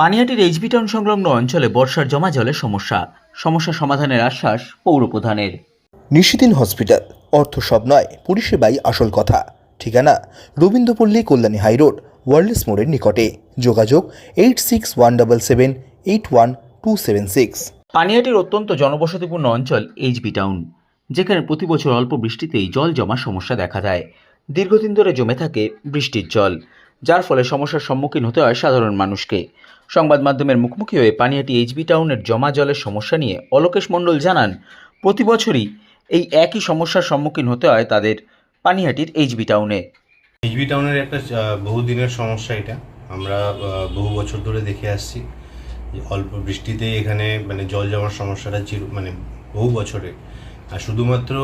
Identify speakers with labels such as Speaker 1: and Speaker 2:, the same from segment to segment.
Speaker 1: পানিহাটির HB town সংলগ্ন অঞ্চলে বর্ষার জমা জলের সমস্যা। সমস্যা সমাধানের আশ্বাস পৌর প্রধানের
Speaker 2: নিশিদিন হসপিটাল। অর্থ সব নয় পরিষেবাই আসল কথা। ঠিকানা রবীন্দ্রপল্লী কল্যাণী হাইরোড ওয়ার্ল্ডস মোড়ের নিকটে। যোগাযোগ eight six one double seven eight one two seven six.
Speaker 1: পানিহাটির অত্যন্ত জনবসতিপূর্ণ অঞ্চল এইচবি টাউন যেখানে প্রতি বছর অল্প বৃষ্টিতেই জল জমার সমস্যা দেখা দেয়। দীর্ঘদিন ধরে জমে থাকে বৃষ্টির জল যার ফলে সমস্যার সম্মুখীন হতে হয় সাধারণ মানুষকে। সংবাদ মাধ্যমের মুখোমুখি হয়ে পানিহাটি এইচবি টাউনের জমা জলের সমস্যা নিয়ে অলোকেশ মণ্ডল জানান, প্রতি বছরই এই একই সমস্যার সম্মুখীন হতে হয় তাদের পানিহাটির এইচবি টাউনে।
Speaker 3: এইচবি টাউনের একটা বহুদিনের সমস্যা এটা। আমরা বহু বছর ধরে দেখে আসছি অল্প বৃষ্টিতে এখানে মানে জল জমার সমস্যাটা চির মানে বহু বছরে। আর শুধুমাত্র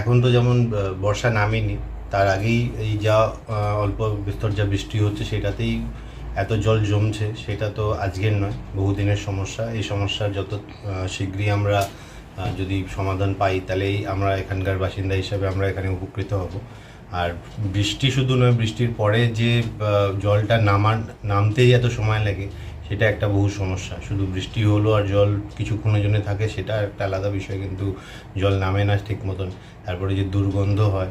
Speaker 3: এখন তো যেমন বর্ষা নামেনি, তার আগেই এই যা অল্প বিস্তর যা বৃষ্টি হচ্ছে সেটাতেই এত জল জমছে, সেটা তো আজকের নয়, বহুদিনের সমস্যা। এই সমস্যার যত শীঘ্রই আমরা যদি সমাধান পাই, তাহলেই আমরা এখানকার বাসিন্দা হিসাবে আমরা এখানে উপকৃত হব। আর বৃষ্টি শুধু নয়, বৃষ্টির পরে যে জলটা নামার নামতেই এত সময় লাগে, সেটা একটা বহু সমস্যা। শুধু বৃষ্টি হলো আর জল কিছুক্ষণের জন্য থাকে, সেটা একটা আলাদা বিষয়, কিন্তু জল নামে না ঠিক মতন। তারপরে যে দুর্গন্ধ হয়,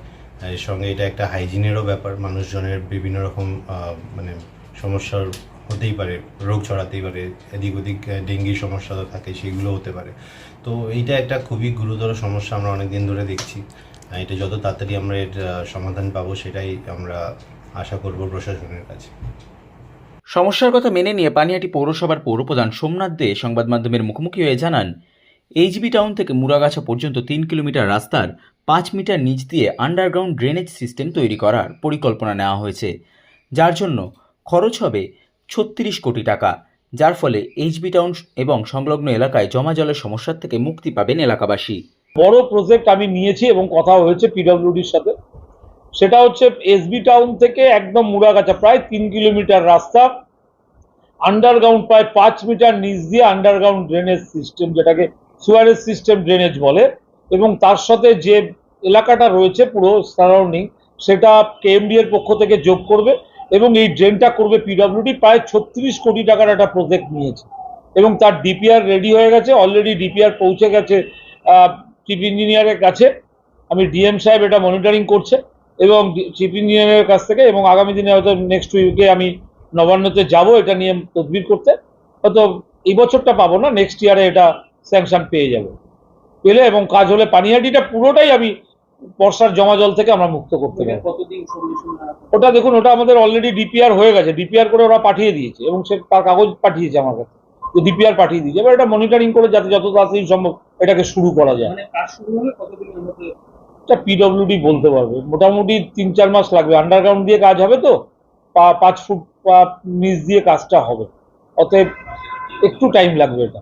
Speaker 3: এর সঙ্গে এটা একটা হাইজিনেরও ব্যাপার, মানুষজনের বিভিন্ন রকম মানে সমস্যার হতেই পারে রোগ ছড়াতেই পারে এদিক ওদিক আহ, ডেঙ্গি সমস্যা তো থাকে সেগুলো হতে পারে। তো এইটা একটা খুবই গুরুতর সমস্যা আমরা অনেক দিন ধরে দেখছি। এটা যত তাড়াতাড়ি আমরা এর সমাধান পাবো সেটাই আমরা আশা করব প্রশাসনের কাছে।
Speaker 1: সমস্যার কথা মেনে নিয়ে পানিহাটি পৌরসভার পৌরপ্রধান সোমনাথ দে সংবাদ মাধ্যমের মুখোমুখি হয়ে জানান এইচবি টাউন থেকে মুরাগাছা পর্যন্ত তিন কিলোমিটার রাস্তার পাঁচ মিটার নিচ দিয়ে আন্ডারগ্রাউন্ড ড্রেনেজ সিস্টেম তৈরি করার পরিকল্পনা নেওয়া হয়েছে। যার জন্য খরচ হবে ছত্রিশ কোটি টাকা, যার ফলে এইচবি টাউন এবং সংলগ্ন এলাকায় জমা জলের সমস্যার থেকে মুক্তি পাবেন এলাকাবাসী।
Speaker 4: বড় প্রজেক্ট আমি নিয়েছি এবং কথা হয়েছে পিডব্লিউডির সাথে। সেটা হচ্ছে এসবি টাউন থেকে একদম মুড়াগাছা, প্রায় তিন কিলোমিটার রাস্তা। আন্ডারগ্রাউন্ড প্রায় পাঁচ মিটার নিচ দিয়ে আন্ডারগ্রাউন্ড ড্রেনেজ সিস্টেম যেটাকে সুয়ারেজ সিস্টেম ড্রেনেজ বলে। এবং তার সাথে যে এলাকাটা রয়েছে পুরো সারাউন্ডিং সেটা কেএমডি এর পক্ষ থেকে যোগ করবে। এবং এই ড্রেনটা করবে পিডব্লিউডি প্রায় ছত্রিশ কোটি টাকার একটা প্রজেক্ট নিয়েছে। এবং তার ডিপিআর রেডি হয়ে গেছে অলরেডি ডিপিআর পৌঁছে গেছে চিফ ইঞ্জিনিয়ারের কাছে। আমি ডিএম সাহেব এটা মনিটরিং করছে এবং চিফ ইঞ্জিনিয়ারের কাছ থেকে এবং আগামী দিনে হয়তো নেক্সট উইকে আমি নবান্নতে যাব এটা নিয়ে তদবির করতে। হয়তো এই বছরটা পাবো না নেক্সট ইয়ারে এটা স্যাংশন পেয়ে যাব। পেলে এবং কাজ হলে পানিহাটিটা পুরোটাই আমি বর্ষার জমা জল থেকে আমরা মুক্ত করতে পারব ওটা দেখুন ওটা আমাদের অলরেডি ডিপিআর হয়ে গেছে। ডিপিআর করে ওরা পাঠিয়ে দিয়েছে এবং সে তার কাগজ পাঠিয়েছে আমার কাছে। ডিপিআর পাঠিয়ে দিয়েছে। এবার এটা মনিটরিং করে যাতে যত তাড়াতাড়ি সম্ভব এটাকে শুরু করা যায়। এটা পিডব্লিউডি বলতে পারবে। মোটামুটি তিন চার মাস লাগবে। আন্ডারগ্রাউন্ড দিয়ে কাজ হবে তো? পাঁচ ফুট নিচ দিয়ে কাজটা হবে। অতএব একটু টাইম লাগবে এটা।